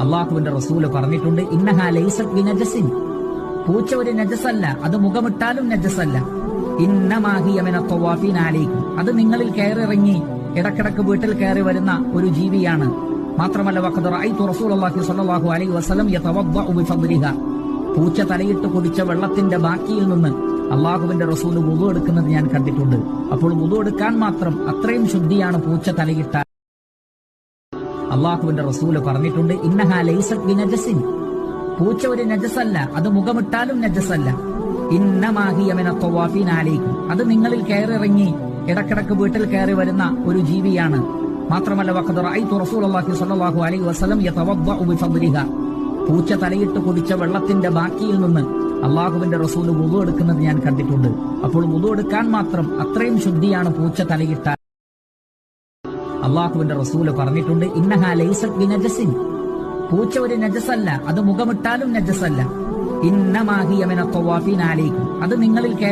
അള്ളാഹുവിന്റെ റസൂൽ പറഞ്ഞിട്ടുണ്ട് ഇന്നഹാ പൂച്ച ഒരു നജസല്ല അത് മുഖമിട്ടാലും നജസല്ല. ഇന്നമാഹിയമിന തൊവാഫീനാലേക്കും അത് നിങ്ങളിൽ കയറിറങ്ങി ഇടക്കിടക്ക് വീട്ടിൽ കയറി വരുന്ന ഒരു ജീവിയാണ്. മാത്രമല്ല അലൈഹി വസല്ലം പൂച്ച തലയിട്ട് കുടിച്ച വെള്ളത്തിന്റെ ബാക്കിയിൽ നിന്ന് അള്ളാഹുവിന്റെ റസൂൽ മുതു എടുക്കുന്നത് ഞാൻ കണ്ടിട്ടുണ്ട്. അപ്പോൾ മുതു എടുക്കാൻ മാത്രം അത്രയും ശുദ്ധിയാണ് പൂച്ച തലയിട്ട അള്ളാഹുവിന്റെ റസൂൽ പറഞ്ഞിട്ടുണ്ട് ഇന്നഹാ പൂച്ച ഒരു നജസല്ല അത് മുഖമിട്ടാലും നജസല്ല. ഇന്നമാഹിയമിന തൊവാഫീനാലേക്കും അത് നിങ്ങളിൽ കയറിറങ്ങി ഇടക്കിടക്ക് വീട്ടിൽ കയറി വരുന്ന ഒരു ജീവിയാണ്. മാത്രമല്ല പൂച്ച തലയിട്ട് കുടിച്ച വെള്ളത്തിന്റെ ബാക്കിയിൽ നിന്ന് അള്ളാഹുവിന്റെ റസൂൽ മുതു എടുക്കുന്നത് ഞാൻ കണ്ടിട്ടുണ്ട്. അപ്പോൾ മുതു എടുക്കാൻ മാത്രം അത്രയും ശുദ്ധിയാണ് പൂച്ച തലയിട്ട അള്ളാഹുവിന്റെ റസൂൽ പറഞ്ഞിട്ടുണ്ട് ഇന്നഹാ പൂച്ച ഒരു നജസല്ല അത് മുഖമിട്ടാലും നജസല്ല. ഇന്നമാഹിയമിന തൊവാഫീനാലേക്കും അത് നിങ്ങളിൽ